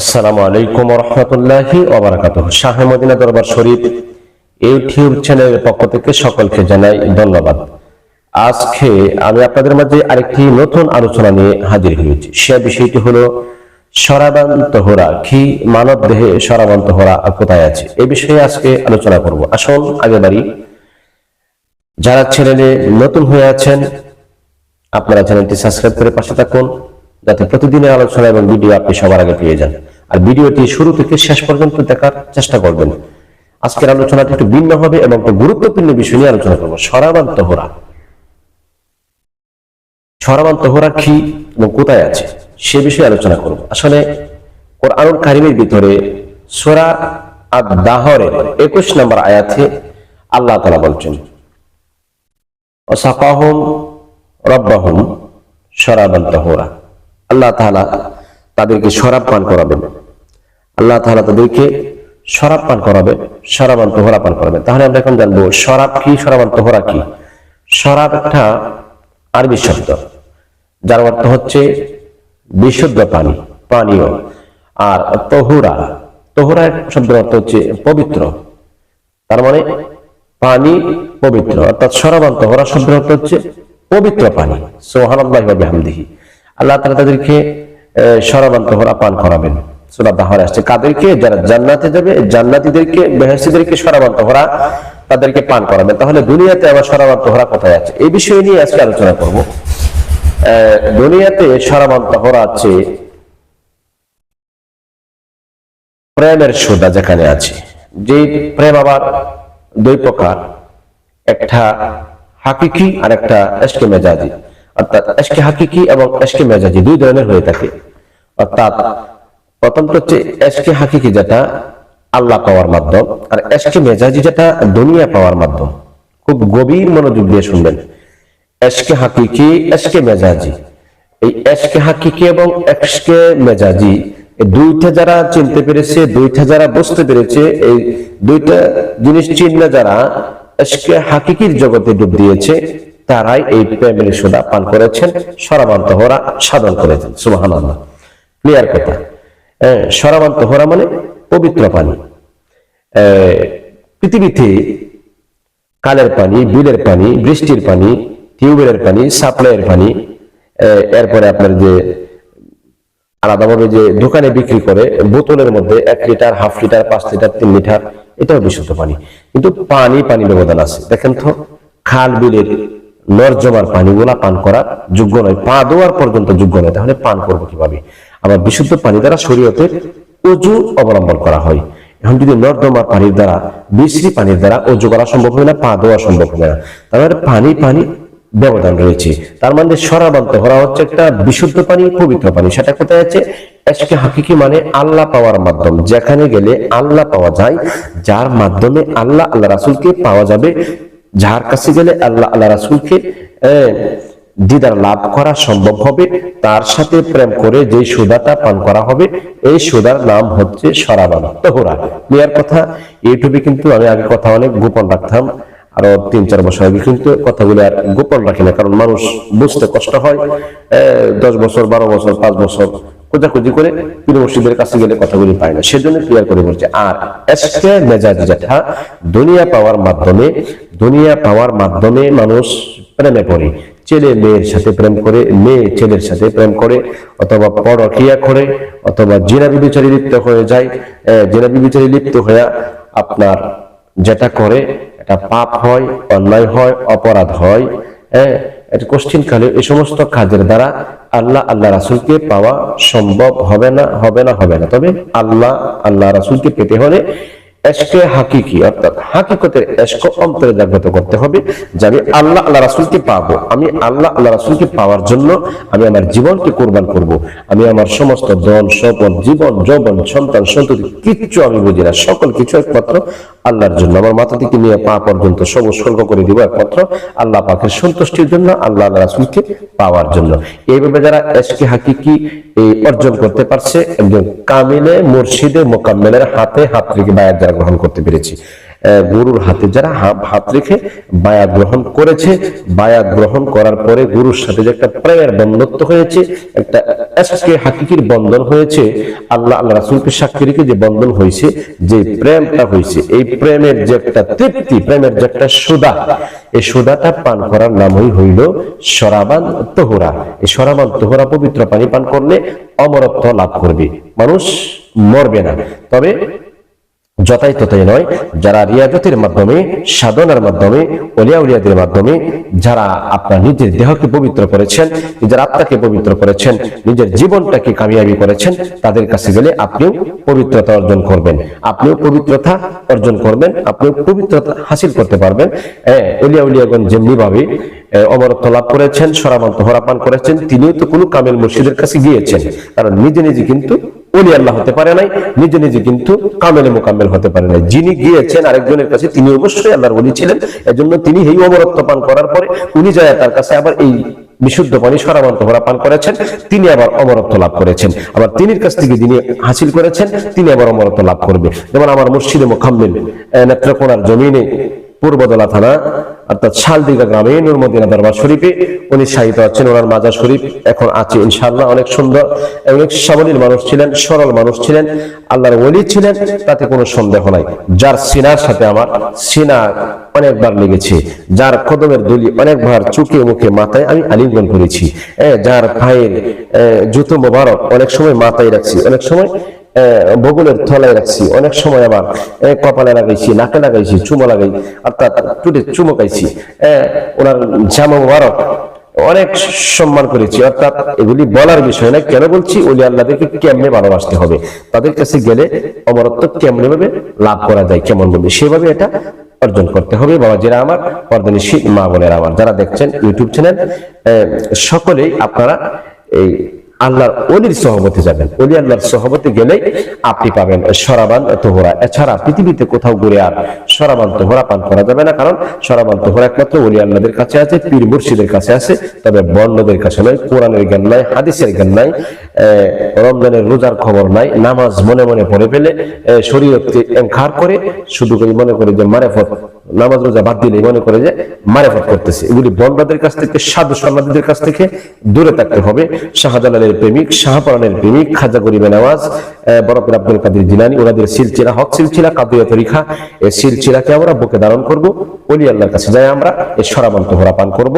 আসসালামু আলাইকুম রহমতুল্লাহি ওবরাকাত শাহ মদিনা দরবার শরীফ ইউটিউব চ্যানেলের পক্ষ থেকে সকলকে জানাই ধন্যবাদ। আজকে আমি আপনাদের মাঝে আরেকটি নতুন আলোচনা নিয়ে হাজির হয়েছি। সে বিষয়টি হলো সরাবান তোহরা কি মানব দেহে সরাবান তোহরা কোথায় আছে? এই বিষয়ে আজকে আলোচনা করব। আসুন, আগে বাড়ি। যারা চ্যানেলে নতুন হয়ে আছেন, আপনারা চ্যানেলটি সাবস্ক্রাইব করে পাশে থাকুন। যাতে প্রতিদিনের আলোচনা এবং ভিডিও আপনি সবার আগে পেয়ে যান। আর ভিডিওটি শুরু থেকে শেষ পর্যন্ত দেখার চেষ্টা করবেন। আজকের আলোচনাটি একটু ভিন্ন হবে এবং একটু গুরুত্বপূর্ণ বিষয় নিয়ে আলোচনা করব। সরাবান তোহরা। সরাবান তোহরা কি এবং কোথায় আছে? সে বিষয়ে আলোচনা করব। আসলে কোরআনুল কারিমের ভিতরে সোরা আদ দাহরের একুশ নম্বর আয়াতে আল্লাহ তালা বলছেন ওসাকাহম রব্বাহুম শরাবান তাহরা। আল্লাহ তাআলা তাদেরকে শরাব পান করাবেন। আল্লাহ তাআলা তাদেরকে শরাব পান করাবেন শরাবান তোহরা পান করাবেন। তাহলে আমরা এখন জানব, শরাব কি শরাবান তোহরা কি? শরাব একটা আরবি শব্দ, যার অর্থ হচ্ছে বিশুদ্ধ পানি, পানীয়। আর তহুরা তহুরা শব্দের অর্থ হচ্ছে পবিত্র। তার মানে পানি পবিত্র, অর্থাৎ সরাবান তোহরা শব্দের অর্থ হচ্ছে পবিত্র পানি। সোহানাল্লাহি আল্লাহ তালা তাদেরকে সরাবান তোহরা পান করাবেন। সুরা দাহরে আসছে। কাদেরকে? যারা জান্নাতে যাবে জান্নাতিদেরকে বেহেসিদেরকে সরাবান তোহরা তাদেরকে পান করাবেন। তাহলে দুনিয়াতে আবার সরাবান তোহরা কোথায় আছে? এই বিষয় নিয়ে আজকে আলোচনা করব। দুনিয়াতে সরাবান তোহরা আছে প্রেমের সুদা যেখানে আছে। যে প্রেম আবার দুই প্রকার, একটা হাকিকি আর একটা এসকে মেজাজি। অর্থাৎ এসকে হাকিকি এবং এসকে মেজাজি, দুই ধরনের হয়ে থাকে। অর্থাৎ প্রথমটা হচ্ছে এসকে হাকিকি যেটা আল্লাহ পাওয়ার মাধ্যম আর এসকে মেজাজি যেটা দুনিয়া পাওয়ার মাধ্যম। খুব গভীর মনোযোগ দিয়ে শুনবেন। এসকে হাকিকি এসকে মেজাজি। এই এসকে হাকিকি এবং এসকে মেজাজি দুইটা যারা চিনতে পেরেছে, দুইটা যারা বুঝতে পেরেছে, এই দুইটা জিনিস চিনলে যারা এসকে হাকিকির জগতে ডুব দিয়েছে তারাই এই প্রেমের সোদা পান করেছেন সরাবান্ত হরা সাধন করেছেন সুবাহান ক্লিয়ার কথা। সরাবান্ত হরা মানে পবিত্র পানি। পৃথিবীতে কালের পানি, বিলের পানি, বৃষ্টির পানি, টিউবওয়েলের পানি, সাপ্লাইয়ের পানি এরপরে আপনার যে আলাদাভাবে যে দোকানে বিক্রি করে, বোতলের মধ্যে এক লিটার, হাফ লিটার, পাঁচ লিটার, তিন লিটার, এটাও বিশুদ্ধ পানি। কিন্তু পানি পানি ব্যবধান আছে। দেখেন তো, খাল বিলের নর্জমার পানিগুলা পান করার যোগ্য নয়। পা দেওয়ার পর্যন্ত যোগ্য নয়। তাহলে পান করব কীভাবে? আবার বিশুদ্ধ পানি দ্বারা শরীয়তের অজু অবলম্বন করা হয়। এখন যদি নর্দমার পানির দ্বারা বিশ্রী পানির দ্বারা অজু করা সম্ভব হবে না, পা দেওয়া সম্ভব হবে না। তাহলে পানি পানি ব্যবধান রয়েছে। তার মানে সরাবান্ত হরা হচ্ছে একটা বিশুদ্ধ পানি, পবিত্র পানি। সেটা কোথায় আছে? এসকে হাকিকি মানে আল্লাহ পাওয়ার মাধ্যম। যেখানে গেলে আল্লাহ পাওয়া যায়, যার মাধ্যমে আল্লাহ আল্লাহ রাসুলকে পাওয়া যাবে যার কাছে গেলে আল্লাহ আল্লাহ রাসুলকে দিদার লাভ করা সম্ভব হবে, তার সাথে প্রেম করে যে সুদাটা পান করা হবে, এই সুদার নাম হচ্ছে সরাবান তোহরা। ক্লিয়ার কথা? ইউটিউবে কিন্তু আমি আগে কথা অনেক গোপন রাখতাম, আরও তিন চার বছর আগে কিন্তু কথাগুলো আর গোপন রাখি না, কারণ মানুষ বুঝতে কষ্ট হয় দশ বছর, বারো বছর, পাঁচ বছর খোঁজাখুঁজি করে পীর মসজিদের কাছে গেলে কথাগুলি পায় না। সেজন্য ক্লিয়ার করে বলছে, আর এসকে মেজাজ যেটা দুনিয়া পাওয়ার মাধ্যমে, দুনিয়া পাওয়ার মাধ্যমে মানুষ প্রেমে পড়ে। ছেলে মেয়ের সাথে প্রেম করে, মেয়ে ছেলের সাথে প্রেম করে, অথবা পরকিয়া করে, অথবা জিনাবি বিচারে লিপ্ত হয়ে যায় জিনাবি বিচারে লিপ্ত হয়ে আপনার যেটা করে, এটা পাপ হয়, অন্যায় হয়, অপরাধ হয় হ্যাঁ এটা কঠিন কালে এই সমস্ত কাজের দ্বারা আল্লাহ আল্লাহ রাসুলকে পাওয়া সম্ভব হবে না হবে না হবে না। তবে আল্লাহ আল্লাহ রাসুলকে পেতে হলে এসকে হাকিকি, অর্থাৎ হাকিকতের এসক অন্তরে জাগ্রত করতে হবে, যে আমি আল্লাহ আল্লাহ রাসুলকে পাবো। আমি আল্লাহ আল্লাহ রাসুলকে পাওয়ার জন্য আমি আমার জীবনকে কোরবান করব। আমি আমার সমস্ত ধন, সম্পদ, জীবন, যৌবন, সন্তান, সন্ততি, কিচ্ছু আমি বুঝি না। সকল কিছু একমাত্র আল্লাহর জন্য। আমার মাথা থেকে নিয়ে পা পর্যন্ত সব উৎসর্গ করে দিব একমাত্র আল্লাহ পাকের সন্তুষ্টির জন্য, আল্লাহ আল্লাহ রাসুলকে পাওয়ার জন্য। এইভাবে যারা এসকে হাকিকি অর্জন করতে পারছে, একজন কামিলে, মুর্শিদে, মোকাম্মেলের হাতে হাত রেখে বায়াত গ্রহণ করতে পেরেছি। গুরুর হাতে যারা হাত রেখে বায়াত গ্রহণ করেছে, বায়াত গ্রহণ করার পরে গুরুর সাথে যে একটা প্রেমের বন্ধত্ব হয়েছে, একটা হাকিকির বন্ধন হয়েছে, আল্লাহ আল্লাহ রাসুলকে সাক্ষী রেখে যে বন্ধন হয়েছে যে প্রেমটা হয়েছে এই প্রেমের যে একটা তৃপ্তি, প্রেমের যে একটা সুদা এই সুদাটা পান করার নামই হইল সরাবান তোহরা। এই সরাবান তোহরা পবিত্র পানি পান করলে অমরত্ব লাভ করবে। মানুষ মরবে না। তবে যথাই তথাই নয় যারা রিয়াজতের মাধ্যমে সাধনার মাধ্যমে অলিয়া উলিয়াদের মাধ্যমে যারা আপনার নিজের দেহকে পবিত্র করেছেন নিজের আত্মাকে পবিত্র করেছেন নিজের জীবনটাকে কামিয়াবি করেছেন তাদের কাছে গেলে আপনিও পবিত্রতা অর্জন করবেন আপনিও পবিত্রতা অর্জন করবেন আপনিও পবিত্রতা হাসিল করতে পারবেন। হ্যাঁ অলিয়া উলিয়াগণ যেমনি ভাবে আহ, অমরত্ব লাভ করেছেন সরামন্ত হরাপান করেছেন তিনিও তো কোনো কামেল মুর্শিদের কাছে গিয়েছেন কারণ নিজে নিজে কিন্তু ওলি আল্লাহ হতে পারে নাই, নিজে নিজে কিন্তু কামেলে মোকাম্মেল হতে পারে নাই। যিনি গিয়েছেন আরেকজনের কাছে, তিনি অবশ্যই আল্লাহর ওলি ছিলেন। এজন্য তিনি এই অমরত্ব পান করার পরে উনি যায় তার কাছে আবার এই বিশুদ্ধ পানি, সরামন্ত ভরা পান করেছেন। তিনি আবার অমরত্ব লাভ করেছেন। আবার তিনির কাছ থেকে যিনি হাসিল করেছেন, তিনি আবার অমরত্ব লাভ করবে। যেমন আমার মুর্শিদে মোকাম্মেল নেত্রকোনার জমিনে পূর্বদলা থানা অর্থাৎ শালদিঘা গ্রামে নুরমদিনা দরবার শরীফে উনি সাহিত্য আছেন, ওনার মাজার শরীফ এখন আছে ইনশাআল্লাহ, অনেক সুন্দর অনেক সাবলীল মানুষ ছিলেন, সরল মানুষ ছিলেন, আল্লাহর ওলি ছিলেন, তাতে কোনো সন্দেহ নাই। যার সিনার সাথে আমার সিনা অনেকবার লেগেছে, যার কদমের দলি অনেকবার চুকে মুখে মাথায় আমি আলিঙ্গন করেছি যার পায়ের জুতো মোবারক অনেক সময় মাথায় রাখছি, অনেক সময় আহ, বগলের থলায় রাখছি। অনেক সময় আবার কপালে লাগাইছি নাকে লাগাইছি চুমো লাগাই অর্থাৎ টুটে চুমকাইছি ওনার জামা মুবারক অনেক সম্মান করেছি। অর্থাৎ এগুলি বলার বিষয় না কেন বলছি? ওলি আল্লাহদেরকে কেমনে ভালোবাসতে হবে? তাদের কাছে গেলে অমরত্ব কেমনে ভাবে লাভ করা যায় কেমন বলে সেভাবে এটা অর্জন করতে হবে। বাবা যারা আমার পর্দানিশী মা বোনের আমার যারা দেখছেন ইউটিউব চ্যানেল সকলেই আপনারা এই আল্লাহর অলির সহবতে যাবেন। অলি আল্লাহর সহবতে গেলেই আপনি পাবেন সরাবান তোহরা। এছাড়া পৃথিবীতে কোথাও ঘুরে আর সরাবান তোহরা পান করা যাবে না, কারণ সরাবান তোহরা একমাত্র অলি আল্লাহদের কাছে আছে, পীর মুর্শিদের কাছে আছে, তবে বন্ডদের কাছে নয়, কোরআনের জ্ঞান নাই, হাদিসের জ্ঞান নাই রমজানের রোজার খবর নাই, নামাজ মনে মনে পড়ে ফেলে শরীয়তকে এনখার করে, শুধু করে মনে করে যে মারেফত, নামাজ রোজা বাদ দিলে মনে করে যে মারেফত করতেছে। এগুলি বন্ডাদের কাছ থেকে, সাধু সন্ন্যাসীদের কাছ থেকে দূরে থাকতে হবে। শাহজালালের প্রেমিক শাহপরানের প্রেমিক খাজা গরিবে নওয়াজ বরফের আব্দুল কাদের জিলানি, ওনাদের সিলচিলা হক সিলচিলা কাদুয়া তরিখা। এই সিলচিলাকে আমরা বুকে ধারণ করব। অলি আল্লাহর কাছে যাই আমরা এই সরামন্ত হরা পান করব।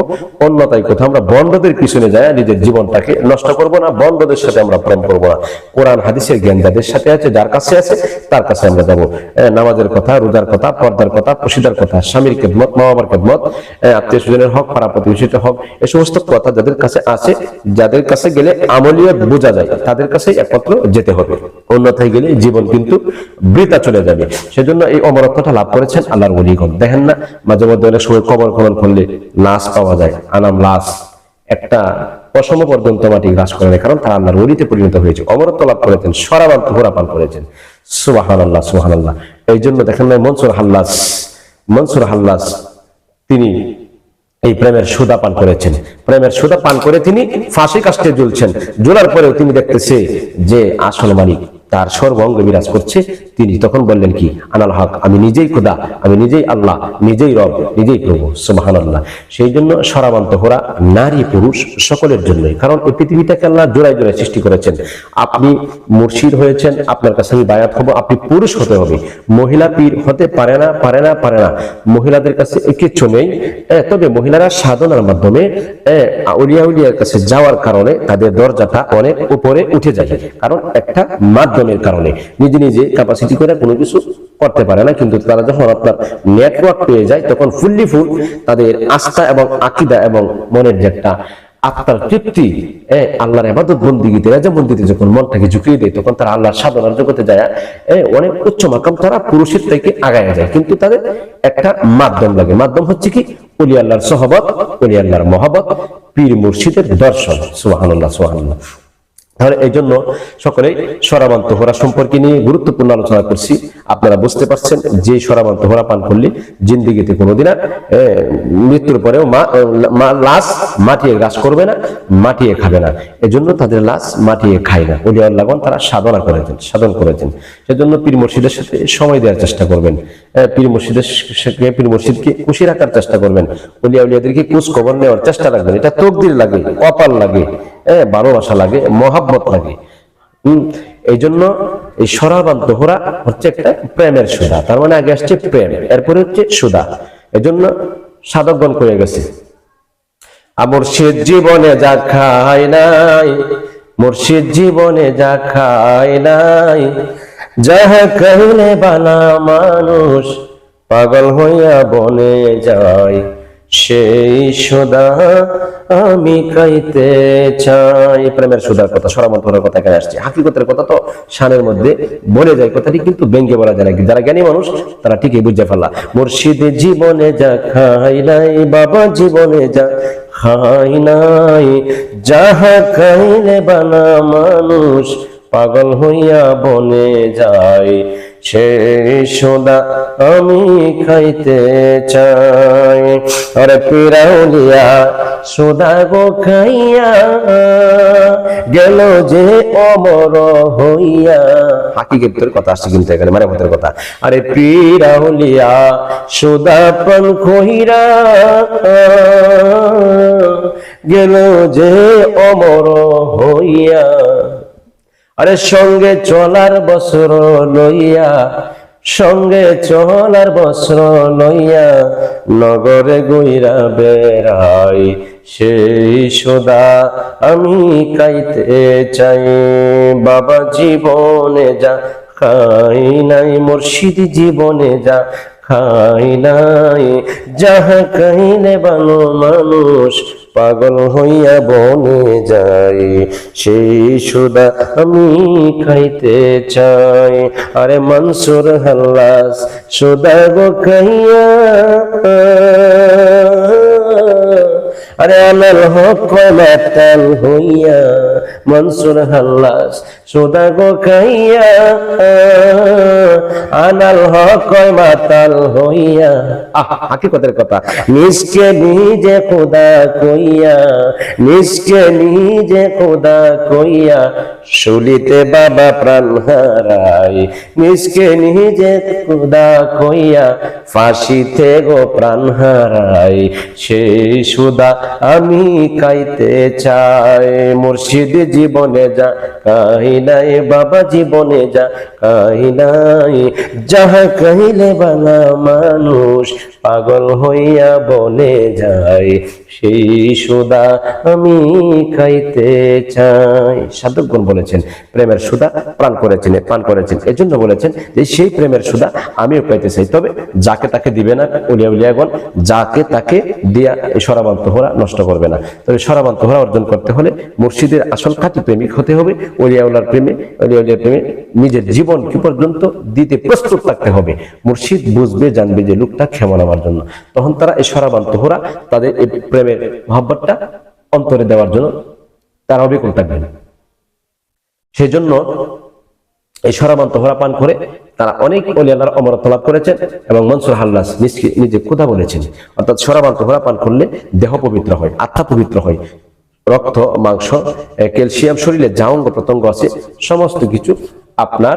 অন্যতায় কোথাও আমরা বন্ডদের পিছনে যায় নিজের জীবনটাকে নষ্ট করব না বন্ডদের সাথে আমরা প্রেম করব না। কোরআন, হাদিসের জ্ঞান যাদের সাথে আছে, যার কাছে আছে, তার কাছে আমরা যাব। নামাজের কথা, রোজার কথা, পর্দার কথা পশিদার কথা, স্বামীর খেদমত, মা বাবার খেদমত আত্মীয় স্বজনের হক, পাড়া প্রতিবেশীর হক এই সমস্ত কথা যাদের কাছে আছে, যাদের কাছে গেলে আমলিয়ত বোঝা যায়, তাদের কাছে একমাত্র যেতে হবে। অন্যথায় গেলে জীবন কিন্তু বৃতা চলে যাবে। সেজন্য এই অমরত্বটা লাভ করেছেন আল্লাহর ওলিগণ। দেখেন না, মাঝে মধ্যে অনেক সময় কবর খনন করলে লাশ পাওয়া যায়, আনাম লাশ, একটা অসম পর্যন্ত মাটি গ্রাস করে নেয়, কারণ তারা আল্লাহর ওলিতে পরিণত হয়েছে। অমরত্ব লাভ করেছেন, সরাবান তোহরা পান করেছেন। সুবাহান আল্লাহ সুহান আল্লাহ এই জন্য দেখেন না, মনসুর হাল্লাস মনসুর হাল্লাস, তিনি এই প্রেমের সুদা পান করেছেন। প্রেমের সুদা পান করে তিনি ফাঁসি কাস্টে ঝুলছেন ঝুলার পরেও তিনি দেখতেছে যে আসল মালিক। তার সর্বঙ্গ বিরাজ করছে। তিনি তখন বললেন কি, আনাল হক, আমি নিজেই খুদা, আমি নিজেই আল্লাহ, নিজেই রব, নিজেই প্রভু সুবাহান আল্লাহ সেই জন্য সরাবান্ত হোরা নারী পুরুষ সকলের জন্যই, কারণ এই পৃথিবীটাকে আল্লাহ জোড়ায় জোড়ায় সৃষ্টি করেছেন। আপনি মুর্শিদ হয়েছেন, আপনার কাছে আমি বায়াত হব, আপনি পুরুষ হতে হবে। মহিলা পীর হতে পারে না পারে না পারে না। মহিলাদের কাছে কিচ্ছু নেই তবে মহিলারা সাধনার মাধ্যমে উলিয়া উলিয়ার কাছে যাওয়ার কারণে তাদের দরজাটা অনেক উপরে উঠে যায়। কারণ একটা মাধ্যমের কারণে। নিজে নিজে ক্যাপাসিটি করে কোনো কিছু করতে পারে না, কিন্তু তারা যখন আপনার নেটওয়ার্ক পেয়ে যায়, তখন ফুললি ফুল তাদের আস্থা এবং আকিদা এবং মনের যে একটা আত্মার তৃপ্তি আল্লাহর এবাদত বন্দিগিতে, রাজা মন্দিরে যখন মনটাকে ঝুঁকিয়ে দেয়, তখন তারা আল্লাহর সাধনার জগতে যায় অনেক উচ্চ মাকাম তারা পুরুষের থেকে আগায় যায়। কিন্তু তাদের একটা মাধ্যম লাগে। মাধ্যম হচ্ছে কি? অলি আল্লাহর সহবত, অলি আল্লাহর মহাবত পীর মুর্শিদের দর্শন। সুহানুল্লাহ সুহানুল্লাহ তাহলে এই জন্য সকলেই সরাবান্ত হোরা সম্পর্কে নিয়ে গুরুত্বপূর্ণ আলোচনা করছি। আপনারা বুঝতে পারছেন যে সরাবান্ত হোরা পান করলে জিন্দিগিতে কোনোদিন আর মৃত্যুর পরেও মা- লাশ মাটিয়ে গ্রাস করবে না, মাটিয়ে খাবে না। এজন্য তাদের লাশ মাটিয়ে খায় না। উলিয়ার লাগন তারা সাধনা করেছেন সাধন করেছেন সেজন্য পীর মুর্শিদের সাথে সময় দেওয়ার চেষ্টা করবেন। পীর মুর্শিদের পীর মুর্শিদকে খুশি রাখার চেষ্টা করবেন। উলিয়া উলিয়াদেরকে কুচ খবর নেওয়ার চেষ্টা রাখবেন। এটা তকদির লাগে, কপাল লাগে। ভালোবাসা লাগে, মহাব্বত লাগে। হম? এই জন্য এই সরা সরাবান দোহরা হচ্ছে একটা প্রেমের সুদা তার মানে আগে আসছে প্রেম, এরপরে হচ্ছে সুদা। এই জন্য সাধকগণ করে গেছে। মুর্শিদ জীবনে যা খায় নাই, মুর্শিদ জীবনে যা খায় নাই, যাহা কহিলে বালা মানুষ, পাগল হইয়া বনে যায়। সেই সুদা আমি খাইতে চাই। প্রেমের সুদার কথা সরামন্তরের কথা এখানে আসছে। হাকিকতের কথা তো শানের মধ্যে বলে যায়, কথাটি কিন্তু ব্যঙ্গে বলা যায় না। যারা জ্ঞানী মানুষ, তারা ঠিকই বুঝে ফেলা। মুর্শিদ জীবনে যা খাই নাই, বাবা জীবনে যা খাই নাই, যাহা খাইলে বানা মানুষ পাগল হইয়া বনে যায়। সেই সোদা আমি খাইতে চাই। আরে পিরাউলিয়া সোদা গো খাইয়া গেল যে অমর হইয়া। হাকিকতের কথা আসছে কিন্তু এখানে মানে মতের কথা। আরে পিরাউলিয়া সোদা পান খইরা গেল যে অমর হইয়া। আরে সঙ্গে চলার বস্ত্র লইয়া, সঙ্গে চলার বস্ত্র লইয়া নগরে গইরা বেড়াই, সেই সোদা আমি কাইতে চাই। বাবা জীবনে যা খাই নাই, মুর্শিদ জীবনে যা খাই নাই, যাহা খাইলে বানো মানুষ পাগল হইয়া বনে যাই সেই সুদা আমি খাইতে চাই। আরে মনসুর হাল্লাস, সুদা গো খাইয়া। আরে আনাল হক মাতাল হইয়া, মনসুর হাল্লাস সুদা গো খাইয়া, আনাল হক মাতাল হইয়া। হাকিকতের কথা। নিজকে নিজে খোদা কইয়া, নিজকে নিজে খোদা কইয়া, শুলিতে বাবা প্রাণ হারাই নিজকে নিজে খোদা কইয়া, ফাঁসিতে গো প্রাণ হারাই সেই সুদা আমি খাইতে চাই, মুর্শিদ জীবনে যা কাহি নাই বাবা জীবনে যা কাহি নাই? যাহা কহিলে বালা মানুষ পাগল হইয়া বনে যায়, সেই সুদা আমি খাইতে চাই। সাধকগণ বলেছেন, প্রেমের সুদা প্রাণ করেছেন, পান করেছেন। এজন্য বলেছেন যে, সেই প্রেমের সুদা আমিও পাইতে চাই। তবে যাকে তাকে দিবে না উলিয়া উলিয়াগণ, যাকে তাকে দিয়া এই সরাবান্ত হোরা নষ্ট করবে না। তবে সরাবান্ত হোরা অর্জন করতে হলে মুর্শিদের আসল খাঁটি প্রেমিক হতে হবে উলিয়াউলার প্রেমে উলিয়া উলিয়ার প্রেমে নিজের জীবন কি পর্যন্ত দিতে প্রস্তুত থাকতে হবে। মুর্শিদ বুঝবে, জানবে যে লোকটা ক্ষমা আমার জন্য। তখন তারা এই তাদের এই প্রেমের অন্তরে দেওয়ার জন্য তারা অবিকল সেই জন্য এই সরাবান্ত হোরা পান করে তারা অনেক লাভ করেছেন এবং মনসুর হাল্লাস নিজে বলেছেন। অর্থাৎ সরাবান্ত হোরা পান করলে দেহ পবিত্র হয়, আত্মা পবিত্র হয়। রক্ত মাংস ক্যালসিয়াম শরীরে যা অঙ্গ প্রত্যঙ্গ আছে সমস্ত কিছু আপনার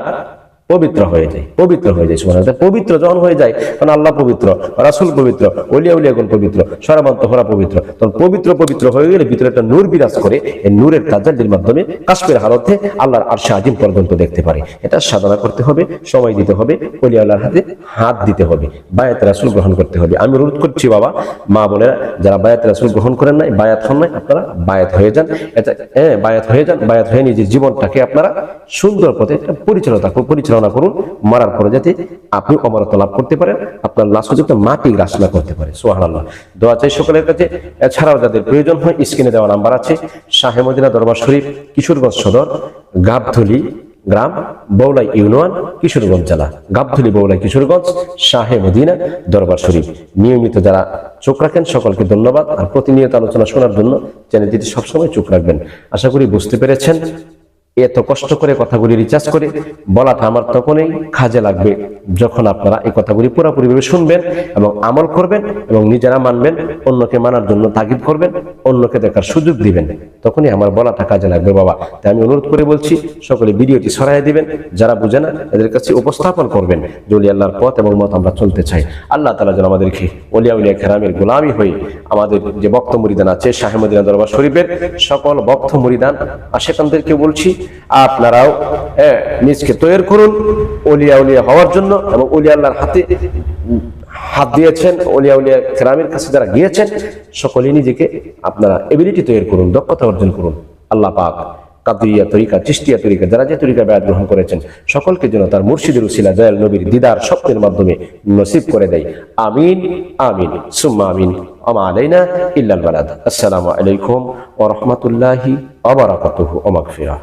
পবিত্র হয়ে যায়, পবিত্র হয়ে যায়, সুবহানাল্লাহ। পবিত্র যখন হয়ে যায়, তখন আল্লাহ পবিত্র, রাসুল পবিত্র অলিয়া উলিয়াগুন পবিত্র সরাবন্ত হরা পবিত্র। তখন পবিত্র পবিত্র হয়ে গেলে ভিতরে একটা নূর বিরাজ করে, এই নূরের তাজাল্লির মাধ্যমে কাশ্মীর হালতে আল্লাহর আরশে আজিম পর্যন্ত দেখতে পারে। এটা সাধনা করতে হবে, সময় দিতে হবে অলিয়া আল্লাহর হাতে হাত দিতে হবে, বায়াত রাসুল গ্রহণ করতে হবে। আমি অনুরোধ করছি বাবা, মা বোনেরা, যারা বায়াত রাসুল গ্রহণ করেন নাই, বায়াত হন নাই, আপনারা বায়াত হয়ে যান। এটা হ্যাঁ বায়াত হয়ে যান, বায়াত হয়ে নিজের জীবনটাকে আপনারা সুন্দর পথে পরিচালনা পরিচালনা পরিচালনা করুন, মারার পরে যাতে আপনি অমরত্ব লাভ করতে পারেন, আপনার লাশ যাতে মাটি গ্রাস না করতে পারে সোহান আল্লাহ দোয়া চাই সকলের কাছে। এছাড়াও যাদের প্রয়োজন হয়, স্ক্রিনে দেওয়া নাম্বার আছে, শাহে মদিনা দরবার শরীফ, কিশোরগঞ্জ সদর, গাবধুলি গ্রাম, বৌলাই ইউনিয়ন, কিশোরগঞ্জ জেলা। গাবধুলি, বৌলাই, কিশোরগঞ্জ, শাহে মদিনা দরবার শরীফ। নিয়মিত যারা চোখ রাখেন, সকলকে ধন্যবাদ। আর প্রতিনিয়ত আলোচনা শোনার জন্য চ্যানেলটিতে সবসময় চোখ রাখবেন। আশা করি বুঝতে পেরেছেন। এত কষ্ট করে কথাগুলি রিচার্জ করে বলাটা আমার তখনই কাজে লাগবে যখন আপনারা এই কথাগুলি পুরোপুরিভাবে শুনবেন এবং আমল করবেন এবং নিজেরা মানবেন, অন্যকে মানার জন্য তাগিদ করবেন, অন্যকে দেখার সুযোগ দিবেন। তখনই আমার বলাটা কাজে লাগবে বাবা। তাই আমি অনুরোধ করে বলছি, সকলে ভিডিওটি ছড়াই দিবেন। যারা বুঝে না, এদের কাছে উপস্থাপন করবেন। অলি আল্লাহর পথ এবং মত আমরা চলতে চাই। আল্লাহ তালা যেন আমাদেরকে অলিয়া উলিয়া খেরামের গোলামি হয়ে আমাদের যে বক্ত মুরিদান আছে শাহেমদিনা দরবার শরীফের সকল বক্ত মুরিদান আশেকানদেরকে বলছি আপনারাও নিজকে তৈরি করুন, অলিয়া উলিয়া হওয়ার জন্য এবং অলিয়া আল্লাহর হাতে হাত দিয়েছেন, অলিয়া উলিয়া কেরামের কাছে যারা গিয়েছেন, সকলেই নিজেকে আপনারা এবিলিটি তৈরি করুন, দক্ষতা অর্জন করুন। আল্লাহ পাক কাদিয়া তরিকা চিস্তিয়া তরিকা, যারা যে তরিকা ব্যয় গ্রহণ করেছেন, সকলকে যেন তার মুর্শিদের উসিলা, দয়াল নবীর দিদার স্বপ্নের মাধ্যমে নসিব করে দেয়। আমিন আমিন, সুম্মা আমিন, আমা আলাইনা ইল্লাল বালাদ। আসসালামু আলাইকুম ওয়া রাহমাতুল্লাহি ওয়া বারাকাতুহু। ওয়া মাগফিরাহ।